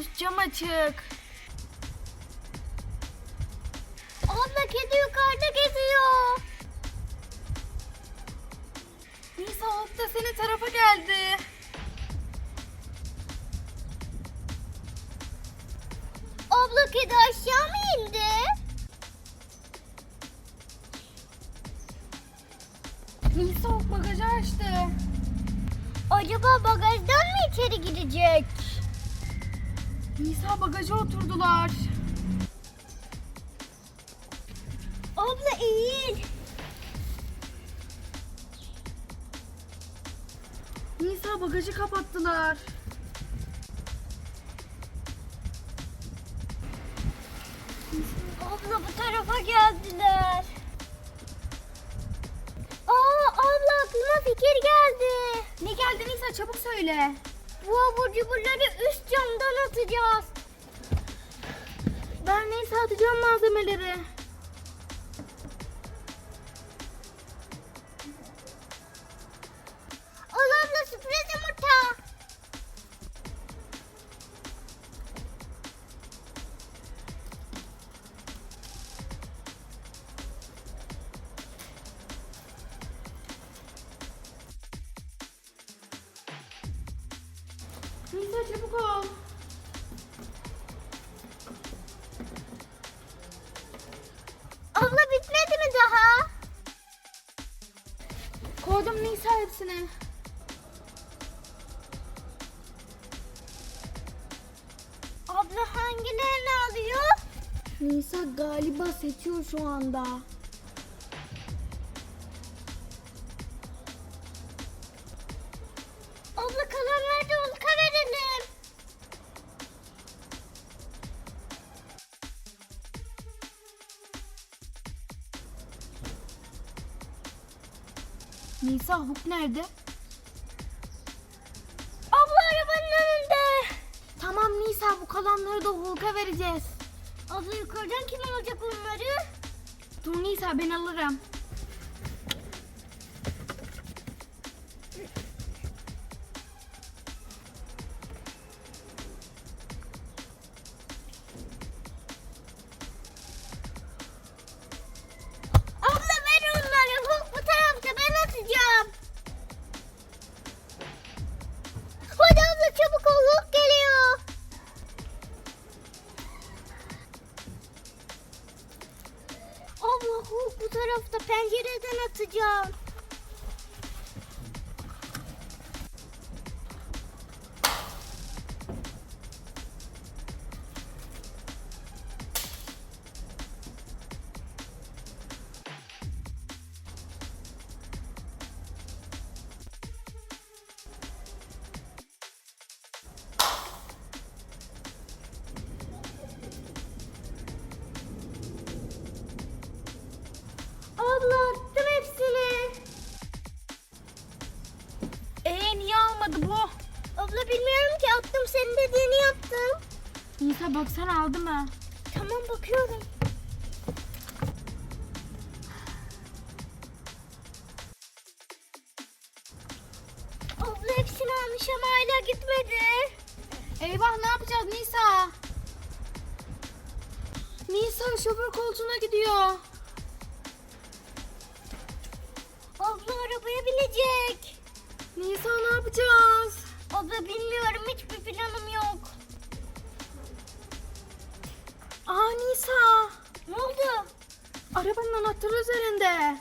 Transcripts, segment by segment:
Üst cam açık. Abla kedi yukarıda geziyor. Nisa Hulk da senin tarafa geldi. Abla kedi aşağı mı indi? Nisa Hulk bagajı açtı. Acaba bagajdan mı içeri girecek? Nisa bagaja oturdular. Abla eğil. Nisa bagajı kapattılar. Abla bu tarafa geldiler. Aa abla aklıma fikir geldi. Ne geldi Nisa çabuk söyle. Bu abur üst camdan atacağız. Ben neyse atacağım malzemeleri. Hepsini. Abla hangilerini alıyor? Nisa galiba seçiyor şu anda. Abla kalanları da Ulka verelim. Nisa Hulk nerede? Abla arabanın önünde. Tamam Nisa bu kalanları da Hulk'a vereceğiz. Abla yukarıdan kim alacak onları? Dur Nisa ben alırım. Nisa baksana aldı mı? Tamam bakıyorum. Abla hepsini almış ama hala gitmedi. Eyvah ne yapacağız Nisa? Nisa şoför koltuğuna gidiyor. Abla arabaya binecek. Nisa ne yapacağız? Abla bilmiyorum hiçbir planım yok. Aa Nisa. Ne oldu? Arabanın anahtarı üzerinde.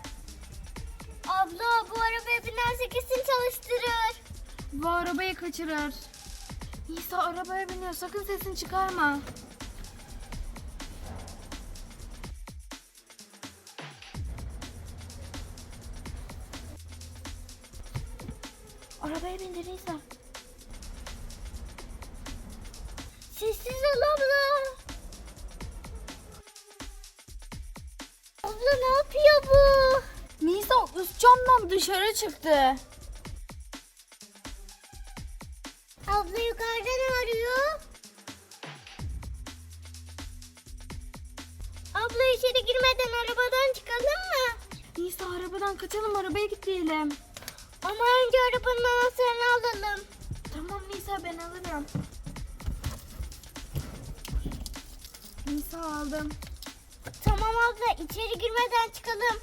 Abla bu arabaya binerse kesin çalıştırır. Bu arabayı kaçırır. Nisa arabaya biniyor sakın sesini çıkarma. Arabaya bindi Nisa. Abla ne yapıyor bu? Nisa üst camdan dışarı çıktı. Abla yukarıdan arıyor. Abla içeri girmeden arabadan çıkalım mı? Nisa arabadan kaçalım arabaya gitmeyelim. Ama önce arabanın anahtarını alalım. Tamam Nisa ben alırım. Nisa aldım. Tamam abla içeri girmeden çıkalım.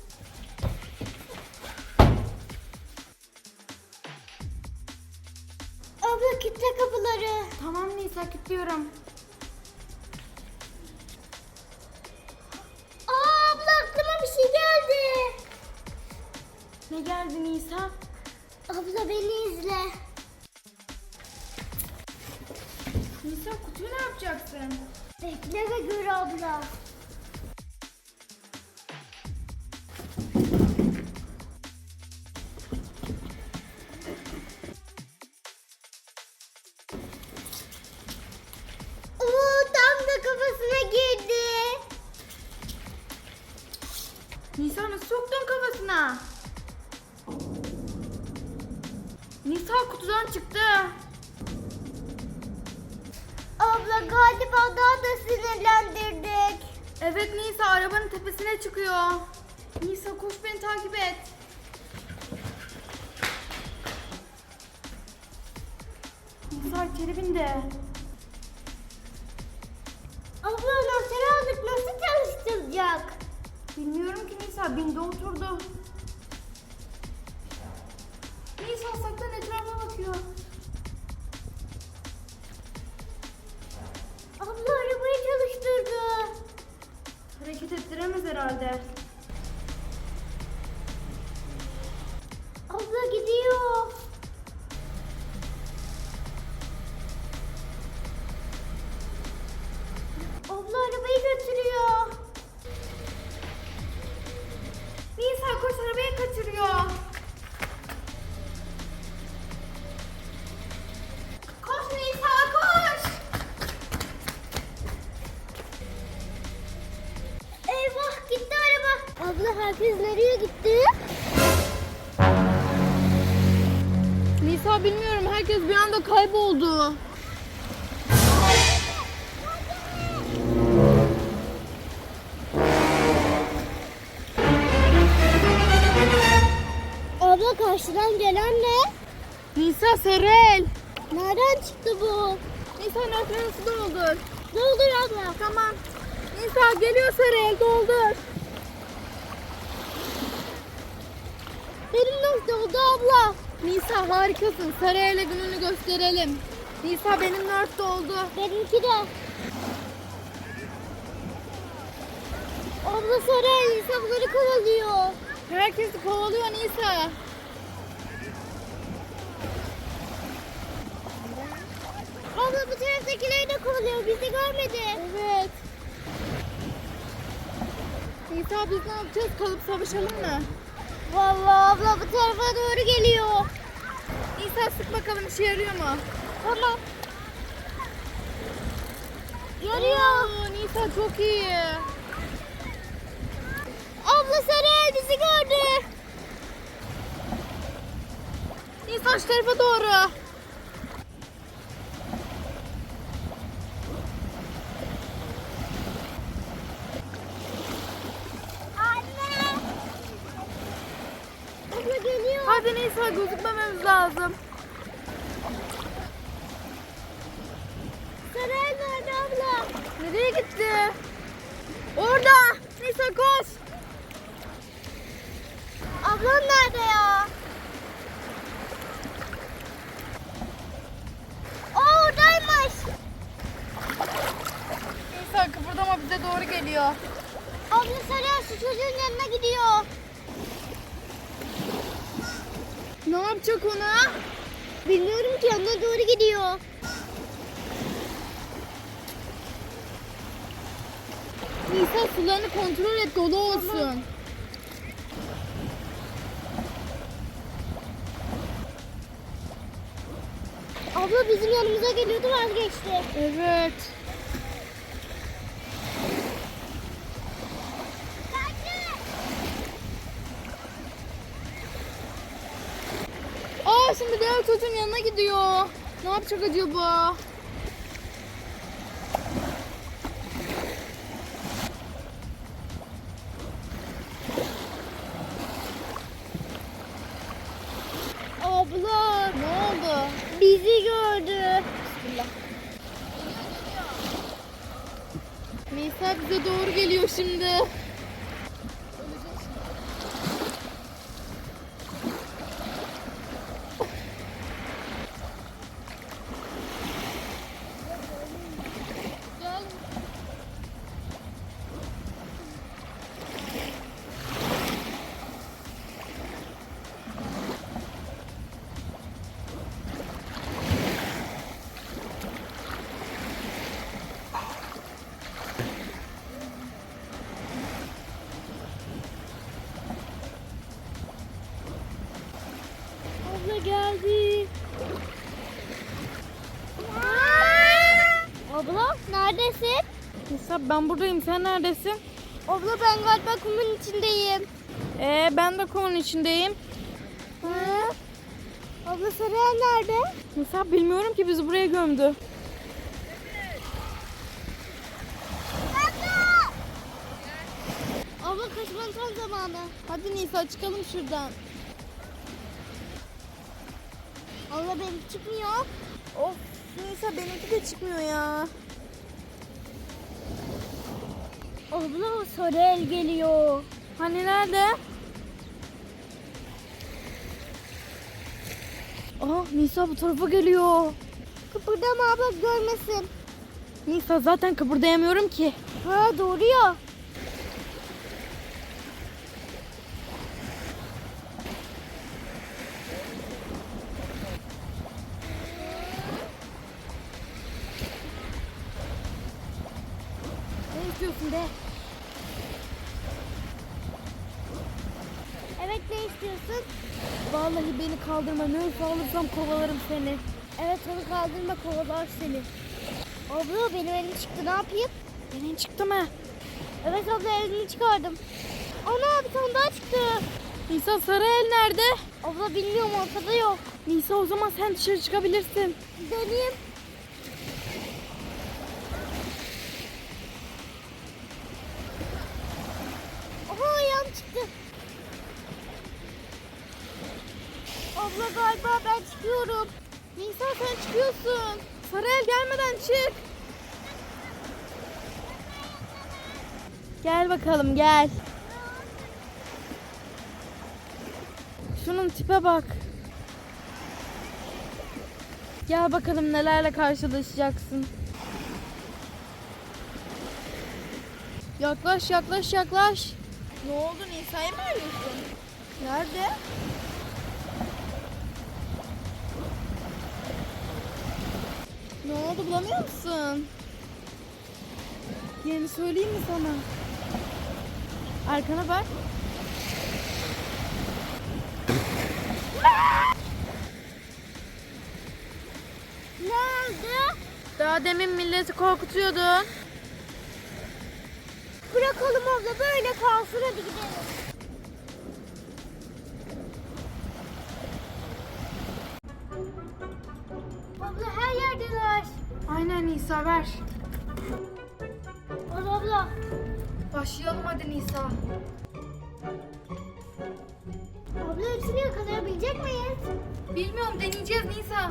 Abla kitle kapıları. Tamam Nisa kilitliyorum. Aa abla aklıma bir şey geldi. Ne geldi Nisa? Abla beni izle. Nisa kutuyu ne yapacaksın? Bekle ve gör abla. 30-10 çıktı. Abla galiba daha da sinirlendirdik. Evet Nisa arabanın tepesine çıkıyor. Nisa koş beni takip et. Nisa içeri bindi. Abla anahtarı aldık nasıl çalıştıracak? Bilmiyorum ki Nisa bindi oturdu. Nisa saklan etrafı bakıyor. Abla arabayı çalıştırdı. Hareket ettiremez herhalde. Nisa Serel. Nereden çıktı bu? Nisa nötronu su doldur. Doldur abla. Tamam. Nisa geliyor Serel doldur. Benim nasıl doldu abla? Nisa harikasın. Serel'e gününü gösterelim. Nisa benim nört doldu. Benimki de. Abla sarı insanları kovalıyor. Herkesi kovalıyor Nisa. Abla bu taraftakileri de kovalıyor. Bizi görmedi. Evet. Nisa biz ne yapacağız? Kalıp savaşalım mı? Vallahi abla bu tarafa doğru geliyor. Nisa sık bakalım işe yarıyor mu? Tamam. Yarıyor. Oo, Nisa çok iyi. Abla sarı bizi gördü. Nisa şu tarafa doğru. Anne. Abla geliyor. Nisa gözükmememiz lazım. Sarı nerede abla? Nereye gitti? Orada. Nisa koş. Ablam nerede ya? O oradaymış. Nisa kıpırdama bize doğru geliyor. Abla Sarıya şu çocuğun yanına gidiyor. Ne yapacak ona? Bilmiyorum ki yanına doğru gidiyor. Nisa sularını kontrol et dolu olsun. Abla bizim yanımıza geliyordu vazgeçti. Evet. Aa şimdi diğer çocuğun yanına gidiyor. Ne yapacak acaba? Abla Ne oldu? bizi gördü. Bismillah. Nisa bize doğru geliyor şimdi. Neredesin? Nisa ben buradayım. Sen neredesin? Abla ben galiba kumun içindeyim. Ee, ben de konunun içindeyim. Ha? Abla Sarıyan nerede? Nisa bilmiyorum ki bizi buraya gömdü. Abla kaçmanın tam zamanı. Hadi Nisa çıkalım şuradan. Abla benim çıkmıyor. Of Nisa benimki de çıkmıyor ya. Abla o sarı el geliyor. Hani nerede? Aa Nisa bu tarafa geliyor. Kıpırdama abla görmesin. Nisa zaten kıpırdayamıyorum ki. Ha doğru ya. Kaldırma. Ne olursa alırsam kovalarım seni. Evet onu kaldırma kovalar seni. Abla benim elim çıktı ne yapayım? Senin çıktı mı? Evet abla elimi çıkardım. Ana bir tane daha çıktı. Nisa sarı el nerede? Abla bilmiyorum ortada yok. Nisa o zaman sen dışarı çıkabilirsin. Deneyeyim. Çık. Gel bakalım gel. Şunun tipe bak. Gel bakalım nelerle karşılaşacaksın. Yaklaş yaklaş yaklaş. Ne oldu Nisa'yı mı arıyorsun? Nerede? Ne oldu bulamıyor musun? Yerini söyleyeyim mi sana? Arkana bak. Ne oldu? Daha demin milleti korkutuyordun. Bırakalım abla böyle kalsın hadi gidelim. Aynen Nisa ver. Al abla. Başlayalım hadi Nisa. Abla hepsini yakalayabilecek miyiz? Bilmiyorum deneyeceğiz Nisa.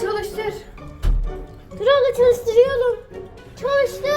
Çalıştır. Dur abla çalıştırıyorum. Çalıştı.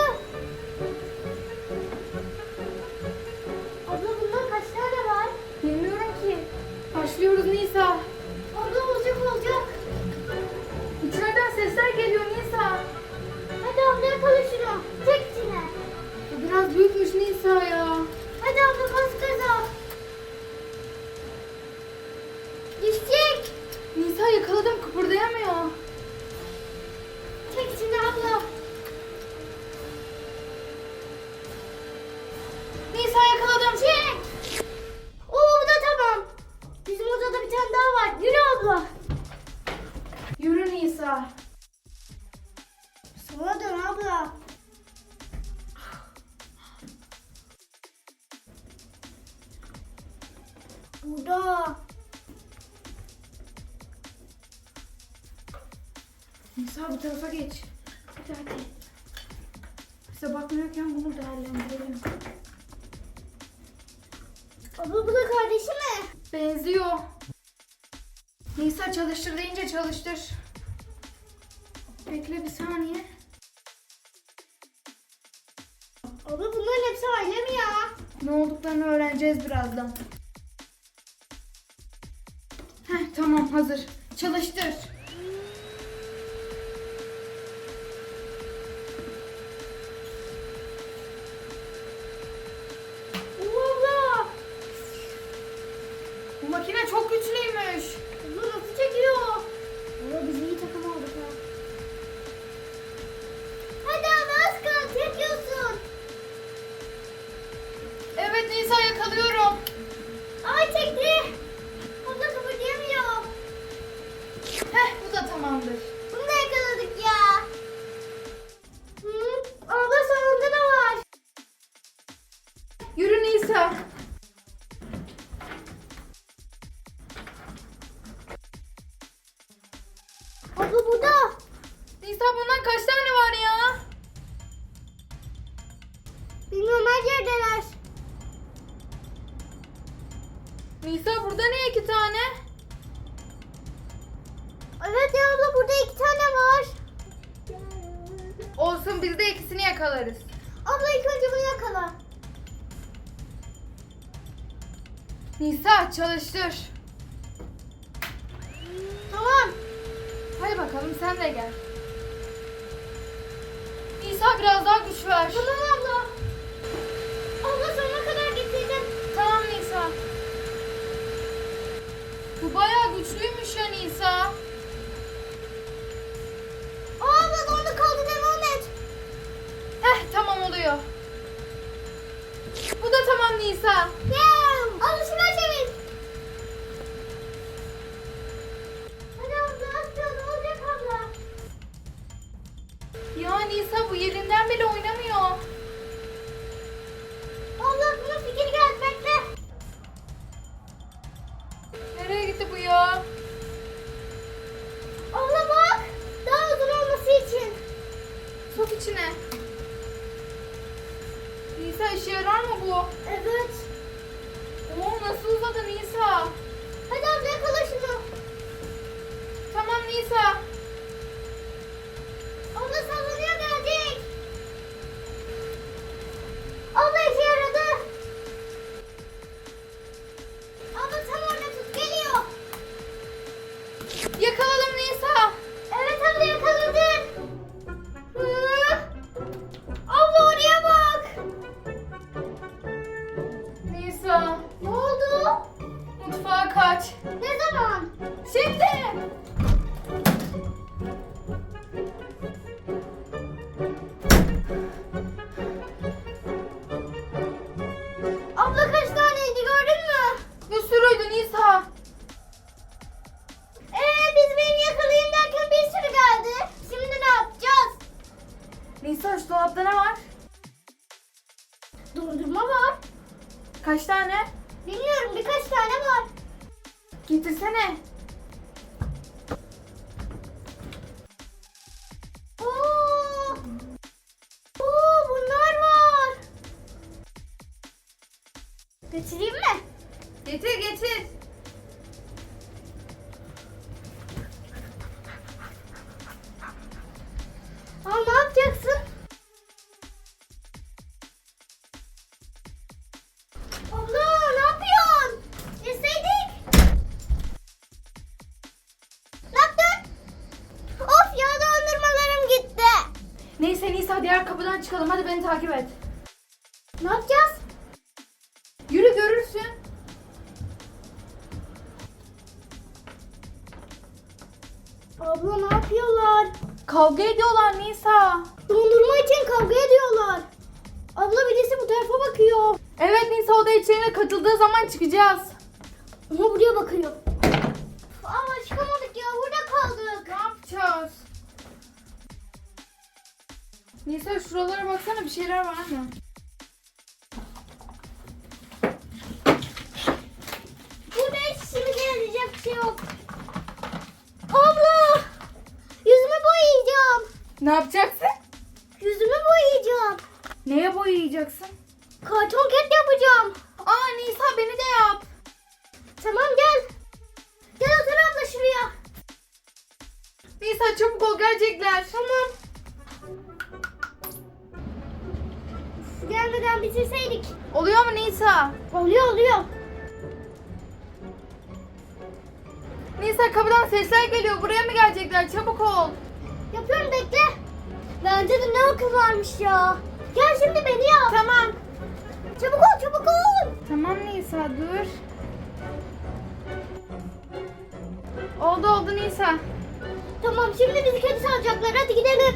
bu tarafa geç. Hadi hadi. Bize bakmıyorken bunu değerlendirelim. Abi bu da kardeşi mi? Benziyor. Nisa çalıştır deyince çalıştır. Bekle bir saniye. Abi bunların hepsi aile mi ya? Ne olduklarını öğreneceğiz birazdan. Heh tamam hazır. Çalıştır. Çalıştır. Tamam. Hadi bakalım sen de gel. İsa biraz daha güç ver. Tamam abla. Abla sonuna kadar getirdim. Tamam Nisa. Bu bayağı güçlüymüş ya Nisa. Abla orada kaldı devam et. Heh tamam oluyor. Bu da tamam Nisa. çıkalım. Hadi beni takip et. Ne yapacağız? Yürü görürsün. Abla ne yapıyorlar? Kavga ediyorlar Nisa. Dondurma için kavga ediyorlar. Abla birisi bu tarafa bakıyor. Evet Nisa o da katıldığı zaman çıkacağız. Ama buraya bakıyor. Neyse şuralara baksana bir şeyler var mı? Burada hiç şimdi gelecek bir şey yok. Abla! Yüzümü boyayacağım. Ne yapacaksın? Yüzümü boyayacağım. Neye boyayacaksın? Karton ket yapacağım. Aa Nisa beni de yap. Tamam gel. Gel Hasan abla şuraya. Nisa çabuk ol gelecekler. Tamam. Gelmeden bitirseydik. Oluyor mu Nisa? Oluyor oluyor. Nisa kapıdan sesler geliyor. Buraya mı gelecekler? Çabuk ol. Yapıyorum bekle. Bence de ne akıl varmış ya. Gel şimdi beni yap. Tamam. Çabuk ol çabuk ol. Tamam Nisa dur. Oldu oldu Nisa. Tamam şimdi bizi kedi salacaklar hadi gidelim.